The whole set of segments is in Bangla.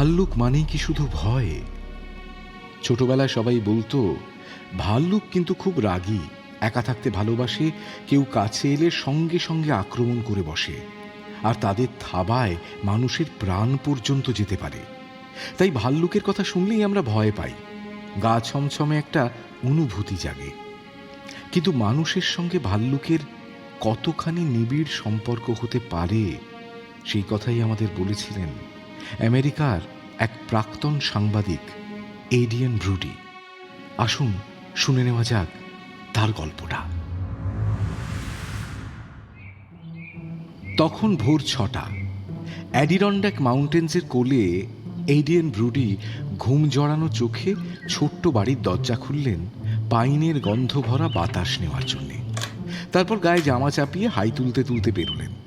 ভাল্লুক মানেই কি শুধু ভয়? ছোটবেলায় সবাই বলতো, ভাল্লুক কিন্তু খুব রাগী, একা থাকতে ভালোবাসে, কেউ কাছে এলে সঙ্গে সঙ্গে আক্রমণ করে বসে। আর তাদের থাবায় মানুষের প্রাণ পর্যন্ত যেতে পারে। তাই ভাল্লুকের কথা শুনলেই আমরা ভয় পাই। গা ছমছমে একটা অনুভূতি জাগে। কিন্তু মানুষের সঙ্গে ভাল্লুকের কতখানি নিবিড় সম্পর্ক হতে পারে, সেই কথাই আমাদের বলেছিলেন আমেরিকার এক প্রাক্তন সাংবাদিক এডিয়ান ব্রুডি আসুন, শুনে নেওয়া যাক তার গল্পটা। তখন ভোর ছটা অ্যাডিরন্ডাক মাউন্টেন্সের কোলে এডিয়ান ব্রুডি ঘুম জড়ানো চোখে ছোট্ট বাড়ির দরজা খুললেন পাইনের গন্ধ ভরা বাতাস নেওয়ার জন্যে। তারপর গায়ে জামা চাপিয়ে হাই তুলতে তুলতে বেরোলেন।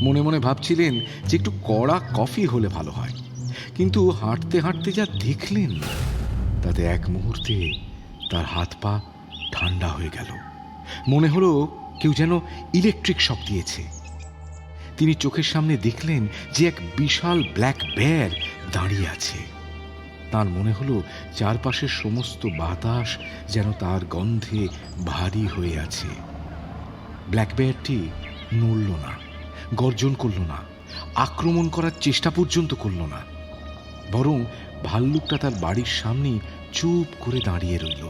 মনে মনে ভাবছিলেন যে একটু কড়া কফি হলে ভালো হয়। কিন্তু হাঁটতে হাঁটতে যা দেখলেন, তাতে এক মুহূর্তে তার হাত পা ঠান্ডা হয়ে গেল। মনে হলো কেউ যেন ইলেকট্রিক শক দিয়েছে। তিনি চোখের সামনে দেখলেন যে এক বিশাল ব্ল্যাক বেয়ার দাঁড়িয়ে আছে। তার মনে হলো চারপাশের সমস্ত বাতাস যেন তার গন্ধে ভারী হয়ে আছে। ব্ল্যাক বেয়ারটি নড়ল না। গর্জন করল না, আক্রমণ করার চেষ্টা পর্যন্ত করল না, বরং ভাল্লুকটা তার বাড়ির সামনেই চুপ করে দাঁড়িয়ে রইল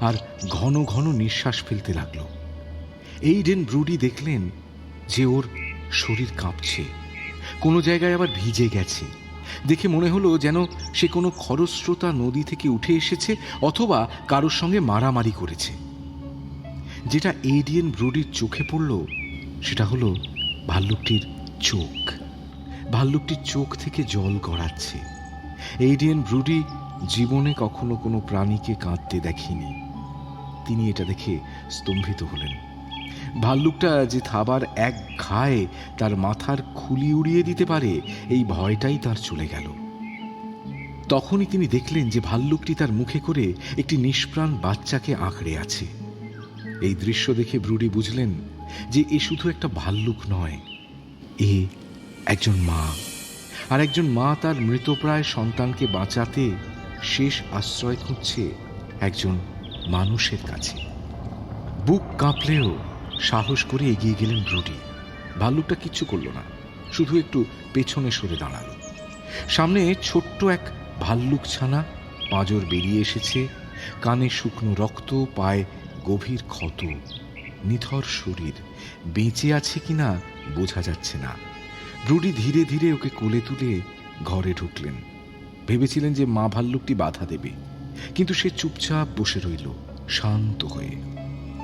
আর ঘন ঘন নিঃশ্বাস ফেলতে লাগল। এইডেন ব্রুডি দেখলেন যে ওর শরীর কাঁপছে, কোনো জায়গায় আবার ভিজে গেছে। দেখে মনে হলো যেন সে কোনো খরস্রোতা নদী থেকে উঠে এসেছে অথবা কারোর সঙ্গে মারামারি করেছে। যেটা এডিয়েন ব্রুডির চোখে পড়ল, সেটা হলো ভাল্লুকটির চোখ। ভাল্লুকটির চোখ থেকে জল গড়াচ্ছে। এইডিয়ান ব্রুডি জীবনে কখনো কোনো প্রাণীকে কাঁদতে দেখেনি। তিনি এটা দেখে স্তম্ভিত হলেন। ভাল্লুকটা যে থাবার এক ঘায়ে তার মাথার খুলি উড়িয়ে দিতে পারে, এই ভয়টাই তার চলে গেল। তখনই তিনি দেখলেন যে ভাল্লুকটি তার মুখে করে একটি নিষ্প্রাণ বাচ্চাকে আঁকড়ে আছে। এই দৃশ্য দেখে ব্রুডি বুঝলেন যে এ শুধু একটা ভাল্লুক নয়, এ একজন মা। আর একজন মা তার মৃতপ্রায় সন্তানকে বাঁচাতে শেষ আশ্রয় খুঁজছে একজন মানুষের কাছে। বুক কাঁপলেও সাহস করে এগিয়ে গেলেন ব্রুডি ভাল্লুকটা কিচ্ছু করল না, শুধু একটু পেছনে সরে দাঁড়াল। সামনে ছোট্ট এক ভাল্লুক ছানা পাঁজর বেরিয়ে এসেছে, কানে শুকনো রক্ত, পায়ে গভীর ক্ষত। নিথর শরীর। বেঁচে আছে কিনা বোঝা যাচ্ছে না। ব্রুডি ধীরে ধীরে ওকে কোলে তুলে ঘরে ঢুকলেন। ভেবেছিলেন যে মা ভাল্লুকটি বাধা দেবে। কিন্তু সে চুপচাপ বসে রইল, শান্ত হয়ে।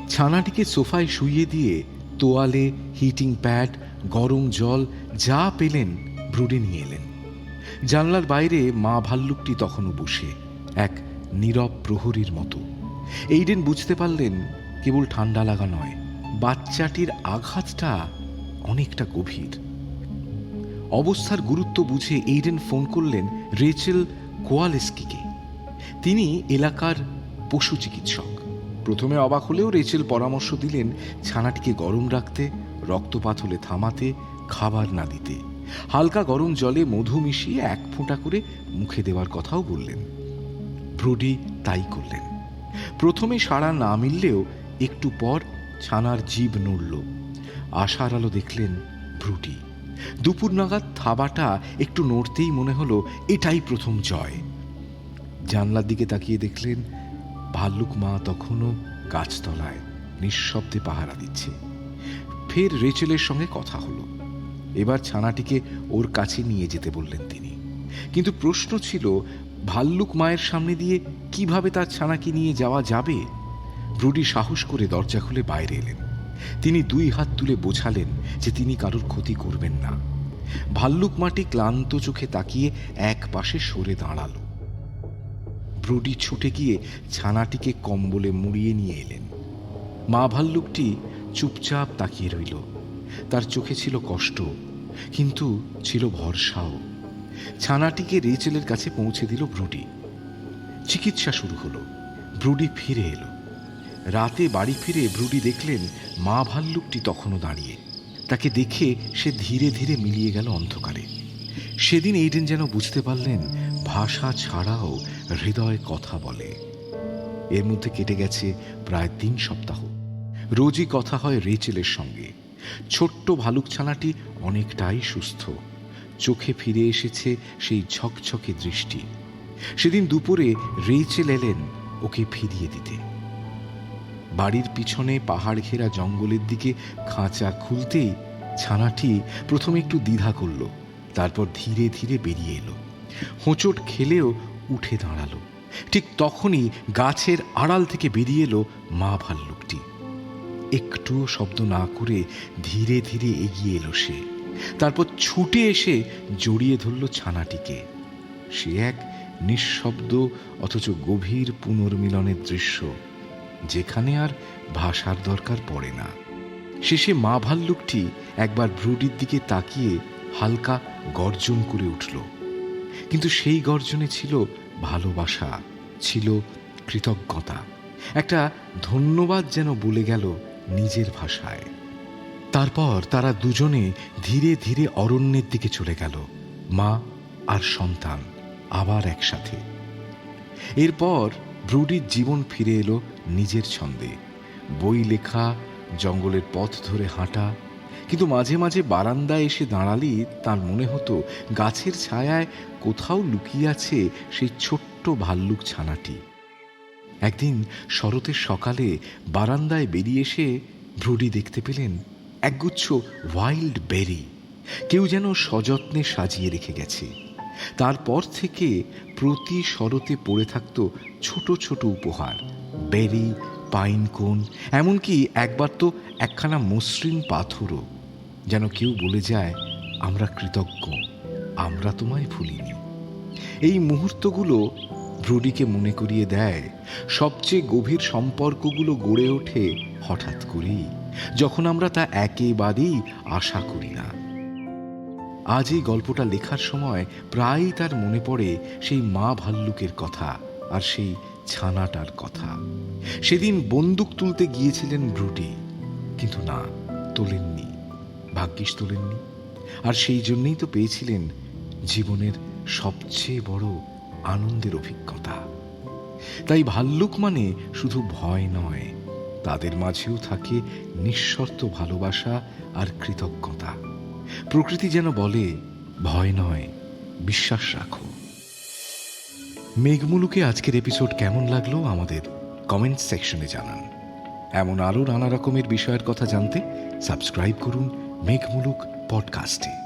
ছানাটিকে সোফায় শুইয়ে দিয়ে তোয়ালে, হিটিং প্যাড, গরম জল, যা পেলেন ব্রুডি নিয়ে এলেন। জানলার বাইরে মা ভাল্লুকটি তখনও বসে, এক নীরব প্রহরীর মতো। এইডেন বুঝতে পারলেন কেবল ঠান্ডা লাগা নয়, বাচ্চাটির আঘাতটা অনেকটা গভীর। অবস্থার গুরুত্ব বুঝে এইডেন ফোন করলেন রেচেল কোয়ালেস্কিকে তিনি এলাকার পশু চিকিৎসক। প্রথমে অবাক হলেও রেচেল পরামর্শ দিলেন ছানাটিকে গরম রাখতে রক্তপাত হলে থামাতে, খাবার না দিতে। হালকা গরম জলে মধু মিশিয়ে এক ফোঁটা করে মুখে দেওয়ার কথাও বললেন। ব্রুডি তাই করলেন। প্রথমে সাড়া না মিললেও একটু পর ছানার জীব নড়ল। আশার আলো দেখলেন ভ্রুটি। দুপুর নাগাদ থাবাটা একটু নড়তেই মনে হলো এটাই প্রথম জয়। জানলার দিকে তাকিয়ে দেখলেন ভাল্লুক মা তখনও গাছতলায় নিঃশব্দে পাহারা দিচ্ছে। ফের রেচেলের সঙ্গে কথা হলো। এবার ছানাটিকে ওর কাছে নিয়ে যেতে বললেন তিনি। কিন্তু প্রশ্ন ছিল, ভাল্লুক মায়ের সামনে দিয়ে কীভাবে তার ছানাকে নিয়ে যাওয়া যাবে? ব্রুডি সাহস করে দরজা খুলে বাইরে এলেন। তিনি দুই হাত তুলে বোঝালেন যে তিনি কারোর ক্ষতি করবেন না। ভাল্লুক মাটি ক্লান্ত চোখে তাকিয়ে এক পাশে সরে দাঁড়াল। ব্রুডি ছুটে গিয়ে ছানাটিকে কম্বলে মুড়িয়ে নিয়ে এলেন। মা ভাল্লুকটি চুপচাপ তাকিয়ে রইল। তার চোখে ছিল কষ্ট, কিন্তু ছিল ভরসাও। ছানাটিকে রেচেলের কাছে পৌঁছে দিল ব্রুডি চিকিৎসা শুরু হলো। ব্রুডি ফিরে এলো। রাতে বাড়ি ফিরে ব্রুডি দেখলেন মা ভাল্লুকটি তখনও দাঁড়িয়ে। তাকে দেখে সে ধীরে ধীরে মিলিয়ে গেল অন্ধকারে। সেদিন এইডেন যেন বুঝতে পারলেন, ভাষা ছাড়াও হৃদয় কথা বলে। এর মধ্যে কেটে গেছে প্রায় তিন সপ্তাহ। রোজই কথা হয় রেচেলের সঙ্গে। ছোট্ট ভালুক ছানাটি অনেকটাই সুস্থ। চোখে ফিরে এসেছে সেই ঝকঝকে দৃষ্টি। সেদিন দুপুরে রেচেল এলেন ওকে ফিরিয়ে দিতে। বাড়ির পিছনে পাহাড় ঘেরা জঙ্গলের দিকে খাঁচা খুলতেই ছানাটি প্রথমে একটু দ্বিধা করল, তারপর ধীরে ধীরে বেরিয়ে এলো। হোঁচট খেলেও উঠে দাঁড়াল। ঠিক তখনই গাছের আড়াল থেকে বেরিয়ে এলো মা ভাল্লুকটি। একটু শব্দ না করে ধীরে ধীরে এগিয়ে এলো সে। তারপর ছুটে এসে জড়িয়ে ধরল ছানাটিকে। সে এক নিঃশব্দ অথচ গভীর পুনর্মিলনের দৃশ্য। যেখানে আর ভাষার দরকার পড়ে না। শেষে মা ভাল্লুকটি একবার ব্রুডির দিকে তাকিয়ে হালকা গর্জন করে উঠল। কিন্তু সেই গর্জনে ছিল ভালোবাসা, ছিল কৃতজ্ঞতা, একটা ধন্যবাদ যেন বলে গেল নিজের ভাষায়। তারপর তারা দুজনে ধীরে ধীরে অরণ্যের দিকে চলে গেল, মা আর সন্তান আবার একসাথে। এরপর ব্রুডির জীবন ফিরে এলো নিজের ছন্দে। বই লেখা, জঙ্গলের পথ ধরে হাঁটা। কিন্তু মাঝে মাঝে বারান্দায় এসে দাঁড়ালেই তার মনে হতো গাছের ছায়ায় কোথাও লুকিয়ে আছে সেই ছোট্ট ভাল্লুক ছানাটি। একদিন শরতের সকালে বারান্দায় বেরিয়ে এসে ভ্রুডি দেখতে পেলেন একগুচ্ছ ওয়াইল্ড বেরি। কেউ যেন সযত্নে সাজিয়ে রেখে গেছে। তারপর থেকে প্রতি শরতে পড়ে থাকতো ছোট ছোট উপহার, বেরি, পাইন কোন, এমনকি একবার তো একখানা মসৃণ পাথরও, যেন কেউ বলে যায়, আমরা কৃতজ্ঞ, আমরা তোমায় ভুলিনি। এই মুহূর্তগুলো ব্রুডিকে মনে করিয়ে দেয়, সবচেয়ে গভীর সম্পর্কগুলো গড়ে ওঠে হঠাৎ করেই, যখন আমরা তা একেবারেই আশা করি না। আজ এই গল্পটা লেখার সময় প্রায়ই তার মনে পড়ে সেই মা ভাল্লুকের কথা আর সেই ছানাটার কথা। সেদিন বন্দুক তুলতে গিয়েছিলেন ব্রুডি কিন্তু না, তোলেননি, ভাগ্যিস তোলেননি। আর সেই জন্যেই তো পেয়েছিলেন জীবনের সবচেয়ে বড় আনন্দের অভিজ্ঞতা। তাই ভাল্লুক মানে শুধু ভয় নয়, তাদের মাঝেও থাকে নিঃশর্ত ভালোবাসা আর কৃতজ্ঞতা। প্রকৃতি যেন বলে, ভয় নয়, বিশ্বাস রাখো। মেঘমুলুকে আজকের এপিসোড কেমন লাগল আমাদের কমেন্ট সেকশনে জানান। এমন আরও নানা রকমের বিষয়ের কথা জানতে সাবস্ক্রাইব করুন মেঘমুলুক পডকাস্টে